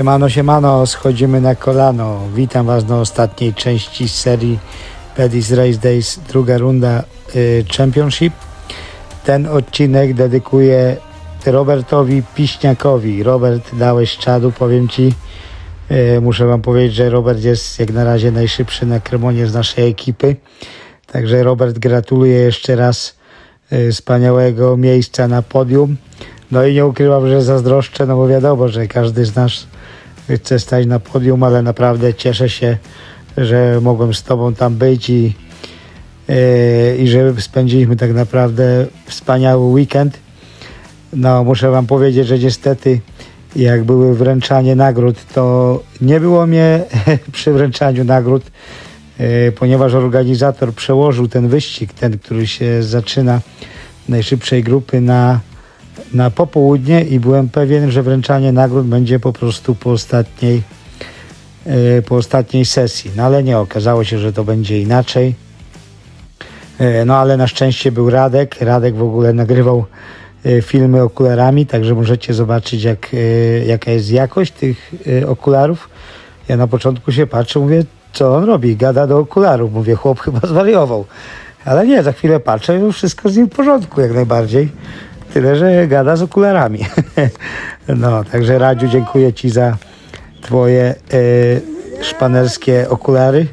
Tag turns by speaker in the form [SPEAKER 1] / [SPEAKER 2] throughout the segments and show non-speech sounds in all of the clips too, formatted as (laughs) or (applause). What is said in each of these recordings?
[SPEAKER 1] Siemano, siemano, schodzimy na kolano. Witam Was na ostatniej części serii Pedis Race Days, druga runda y, Championship. Ten odcinek dedykuję Robertowi Piśniakowi. Robert, dałeś czadu, powiem Ci. Y, muszę Wam powiedzieć, że Robert jest jak na razie najszybszy na Kremonie z naszej ekipy. Także Robert, gratuluję jeszcze raz y, wspaniałego miejsca na podium. No i nie ukrywam, że zazdroszczę, no bo wiadomo, że każdy z nas chce stać na podium, ale naprawdę cieszę się, że mogłem z Tobą tam być i, yy, i że spędziliśmy tak naprawdę wspaniały weekend. No, muszę Wam powiedzieć, że niestety, jak były wręczanie nagród, to nie było mnie (laughs) przy wręczaniu nagród, yy, ponieważ organizator przełożył ten wyścig, ten, który się zaczyna najszybszej grupy na na popołudnie i byłem pewien, że wręczanie nagród będzie po prostu po ostatniej, e, po ostatniej sesji. No ale nie, okazało się, że to będzie inaczej. E, No ale na szczęście był Radek. Radek w ogóle nagrywał e, filmy okularami, także możecie zobaczyć jak, jaka jest jakość tych okularów. Ja na początku się patrzę, mówię, co on robi? Gada do okularów. Mówię, chłop chyba zwariował. Ale nie, za chwilę patrzę, no wszystko z nim w porządku jak najbardziej. Tyle, że gada z okularami. (laughs) No, także Radziu, dziękuję Ci za Twoje e, szpanerskie okulary.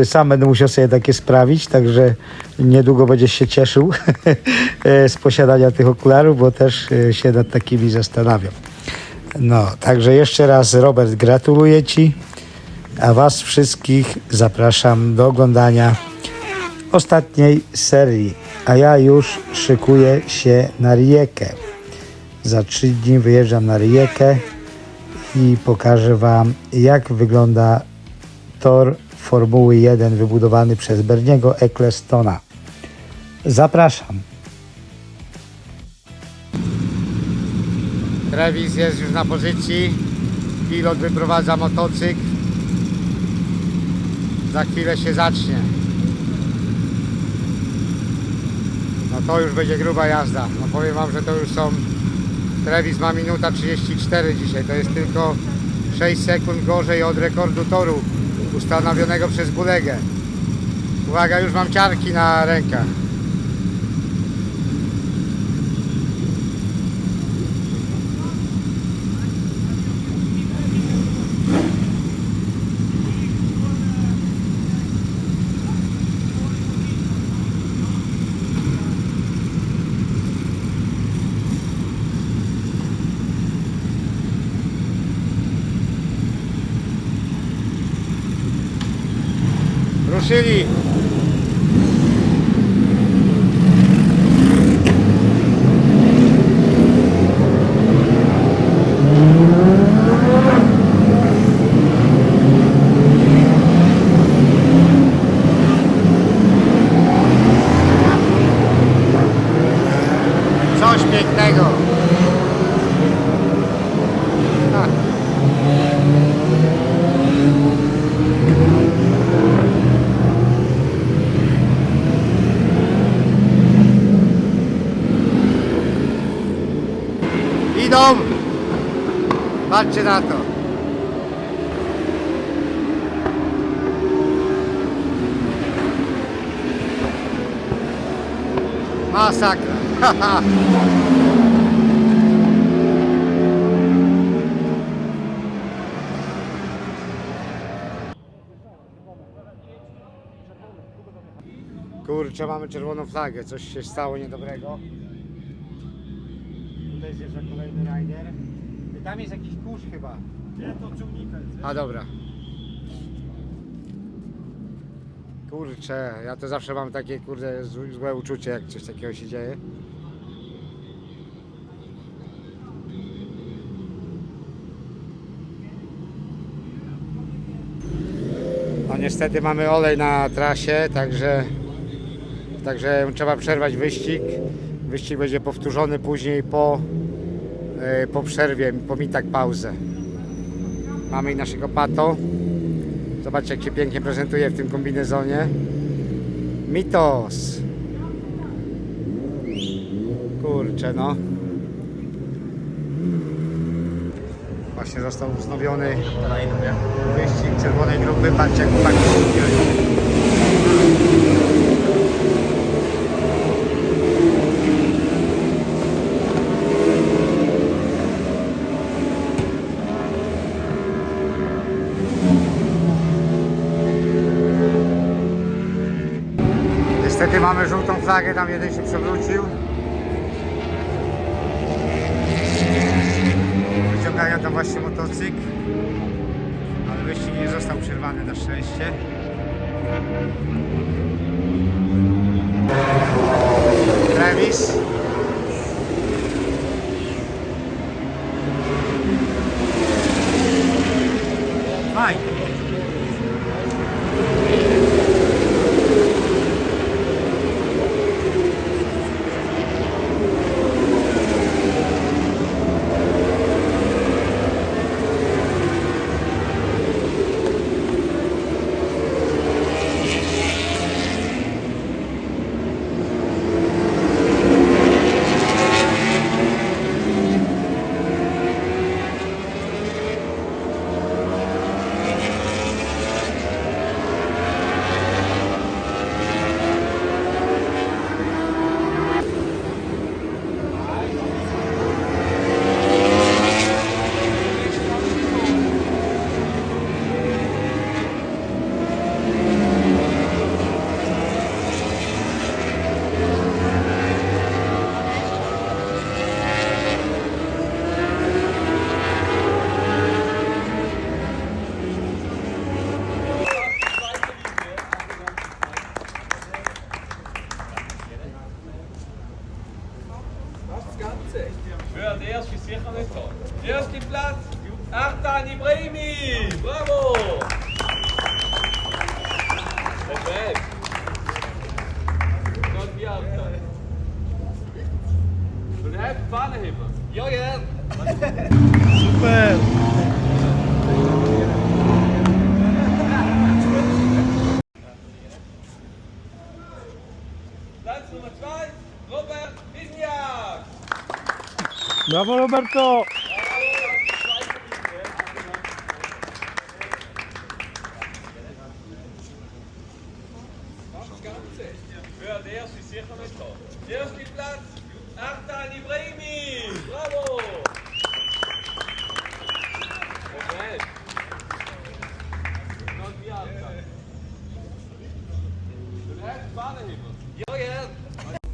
[SPEAKER 1] E, Sam będę musiał sobie takie sprawić, także niedługo będziesz się cieszył (laughs) e, z posiadania tych okularów, bo też się nad takimi zastanawiam. No, także jeszcze raz Robert, gratuluję Ci, a Was wszystkich zapraszam do oglądania ostatniej serii, a ja już szykuję się na Rijekę. Za trzy dni wyjeżdżam na Rijekę i pokażę Wam, jak wygląda tor Formuły 1 wybudowany przez Berniego Ecclestona. Zapraszam. Travis jest już na pozycji. Pilot wyprowadza motocykl. Za chwilę się zacznie. No to już będzie gruba jazda. No powiem Wam, że to już są... Travis ma minuta 34 dzisiaj. To jest tylko 6 sekund gorzej od rekordu toru ustanowionego przez Bulegę. Uwaga, już mam ciarki na rękach. Ruszyli. Coś pięknego. Patrzcie na to. Masakra. (laughs) Kurczę, mamy czerwoną flagę. Coś się stało niedobrego. Tutaj zjeżdża kolejny rider. Tam jest jakiś kurz chyba.
[SPEAKER 2] Nie, to ciągnika jest.
[SPEAKER 1] A dobra. Kurczę, ja to zawsze mam takie kurde z- złe uczucie, jak coś takiego się dzieje. No niestety mamy olej na trasie, także, także trzeba przerwać wyścig. Wyścig będzie powtórzony później po, po przerwie, po mitach pauzę. Mamy i naszego pato. Zobaczcie jak się pięknie prezentuje w tym kombinezonie. Mitos. Kurczę no. Właśnie został wznowiony wyścig czerwonej grupy. Patrzcie jak się zbierają. Niestety flagę, tam jeden się przewrócił. Wyciągają tam właśnie motocykl. Ale wyścig nie został przerwany na szczęście. Travis. Mike.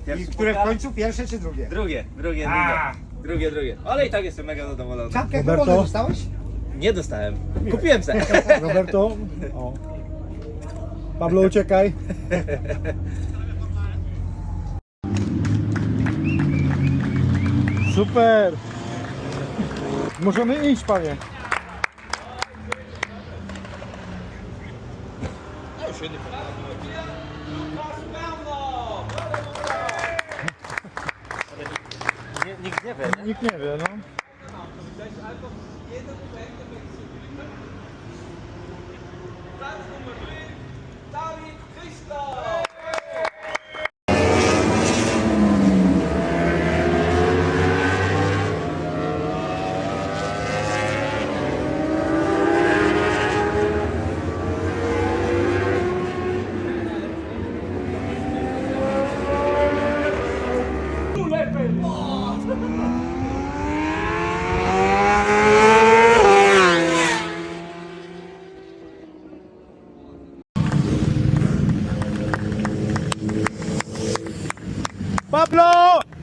[SPEAKER 2] Gern.
[SPEAKER 1] I które w końcu? Pierwsze czy drugie?
[SPEAKER 3] Drugie, drugie,
[SPEAKER 1] A.
[SPEAKER 3] drugie. Drugie, drugie. Ale i tak jestem mega zadowolony.
[SPEAKER 1] Czapkę
[SPEAKER 4] Roberto?
[SPEAKER 1] Dostałeś?
[SPEAKER 3] Nie dostałem. Kupiłem se. (laughs)
[SPEAKER 4] Roberto. O. Pablo, uciekaj. Super. Możemy iść, panie.
[SPEAKER 3] Nikt nie wie,
[SPEAKER 4] Nikt nie wie, no.
[SPEAKER 2] Platz Nummer 3,
[SPEAKER 4] Pablo!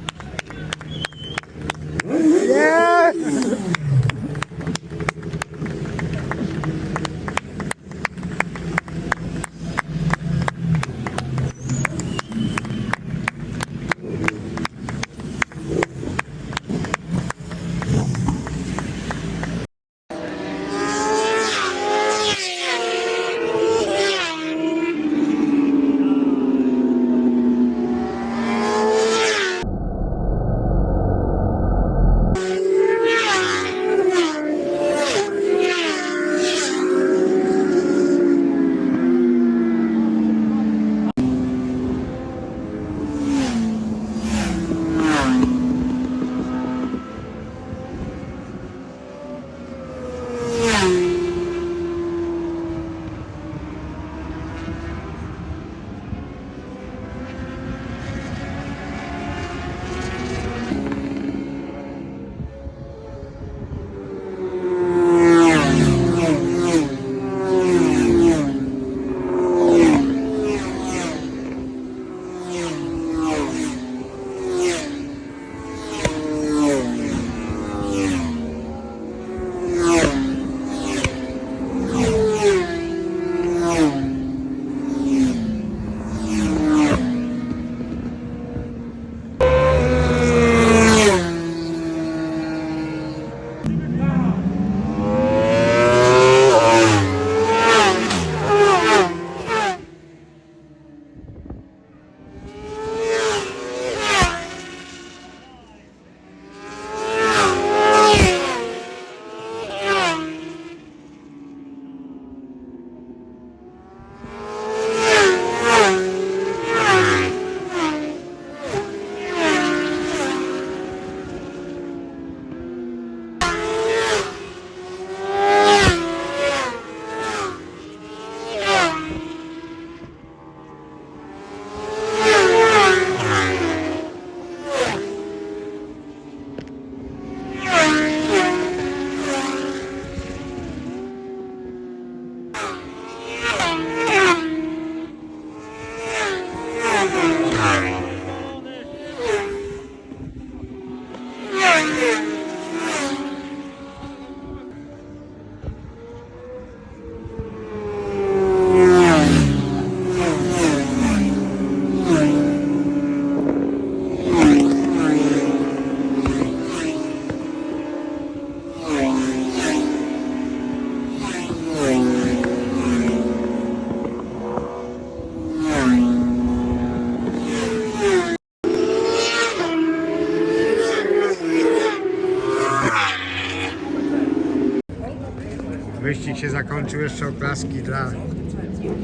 [SPEAKER 1] Się zakończył, jeszcze oklaski dla,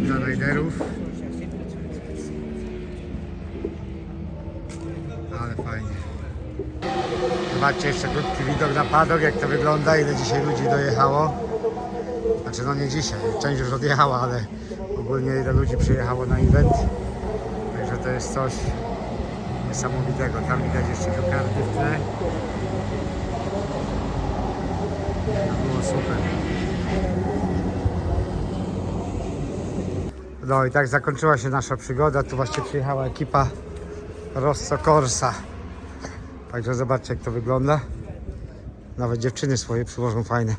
[SPEAKER 1] dla riderów. Ale fajnie. Zobaczcie jeszcze krótki widok na padok, jak to wygląda, ile dzisiaj ludzi dojechało. Znaczy no nie dzisiaj, część już odjechała, ale ogólnie ile ludzi przyjechało na event. Także to jest coś niesamowitego. Tam widać jeszcze kokardy w tle. To było super. No i tak zakończyła się nasza przygoda. Tu właśnie przyjechała ekipa Rosso Corsa. Także zobaczcie jak to wygląda. Nawet dziewczyny swoje przyłożą fajne.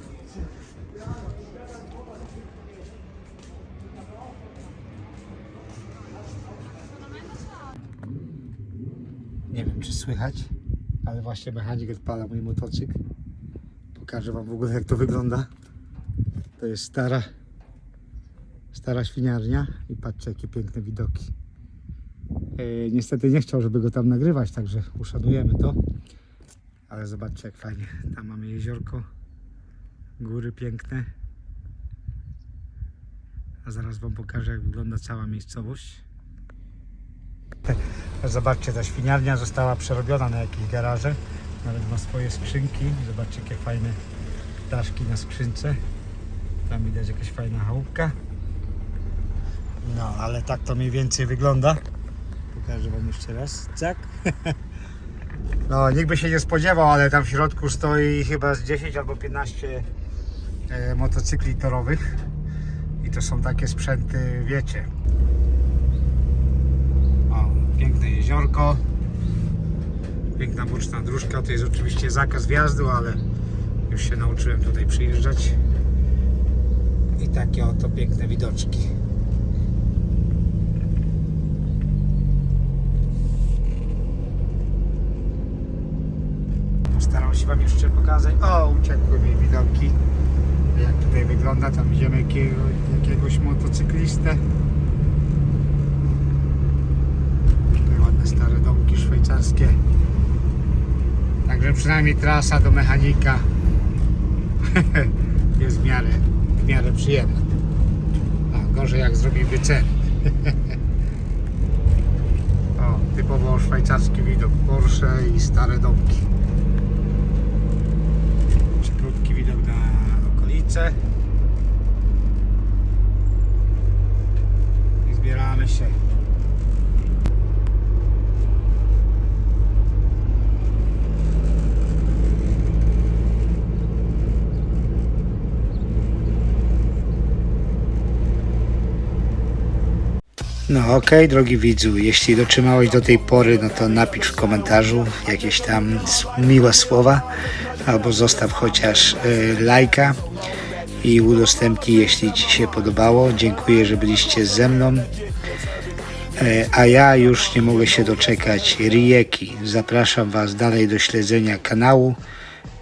[SPEAKER 1] Nie wiem czy słychać, ale właśnie mechanik odpala mój motocykl. Pokażę wam w ogóle jak to wygląda. To jest stara, stara świniarnia i patrzcie jakie piękne widoki. E, niestety nie chciał, żeby go tam nagrywać, także uszanujemy to. Ale zobaczcie jak fajnie. Tam mamy jeziorko, góry piękne. A zaraz wam pokażę jak wygląda cała miejscowość. Zobaczcie, ta świniarnia została przerobiona na jakieś garaże. Nawet ma swoje skrzynki. Zobaczcie, jakie fajne daszki na skrzynce. Tam widać jakaś fajna chałupka. No, ale tak to mniej więcej wygląda. Pokażę Wam jeszcze raz. Cak. (laughs) No, nikt by się nie spodziewał, ale tam w środku stoi chyba z 10 albo 15 e, motocykli torowych. I to są takie sprzęty, wiecie. O, piękne jeziorko. Piękna boczna dróżka. To jest oczywiście zakaz wjazdu, ale już się nauczyłem tutaj przyjeżdżać. I takie oto piękne widoczki. Staram się Wam jeszcze pokazać. O, uciekły mi widoki. Jak tutaj wygląda. Tam widzimy jakiego, jakiegoś motocyklistę. Tutaj ładne stare domki szwajcarskie. Także przynajmniej trasa do mechanika (laughs) jest w miarę, w miarę przyjemna. A gorzej jak zrobimy cen. (laughs) o, typowo szwajcarski widok Porsche i stare domki. Jeszcze krótki widok na okolice. I zbieramy się. No okej, drogi widzu, jeśli dotrzymałeś do tej pory, no to napisz w komentarzu jakieś tam miłe słowa, albo zostaw chociaż y, lajka i udostępnij, jeśli Ci się podobało. Dziękuję, że byliście ze mną. E, A ja już nie mogę się doczekać Rijeki. Zapraszam Was dalej do śledzenia kanału.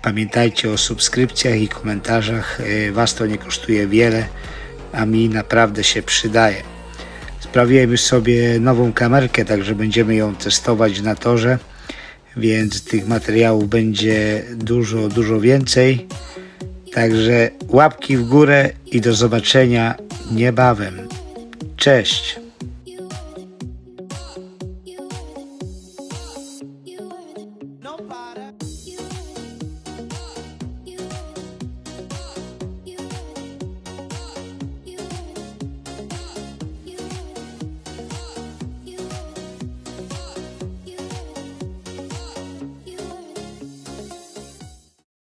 [SPEAKER 1] Pamiętajcie o subskrypcjach i komentarzach. E, Was to nie kosztuje wiele, a mi naprawdę się przydaje. Sprawiłem już sobie nową kamerkę, także będziemy ją testować na torze, więc tych materiałów będzie dużo, dużo więcej. Także łapki w górę i do zobaczenia niebawem. Cześć!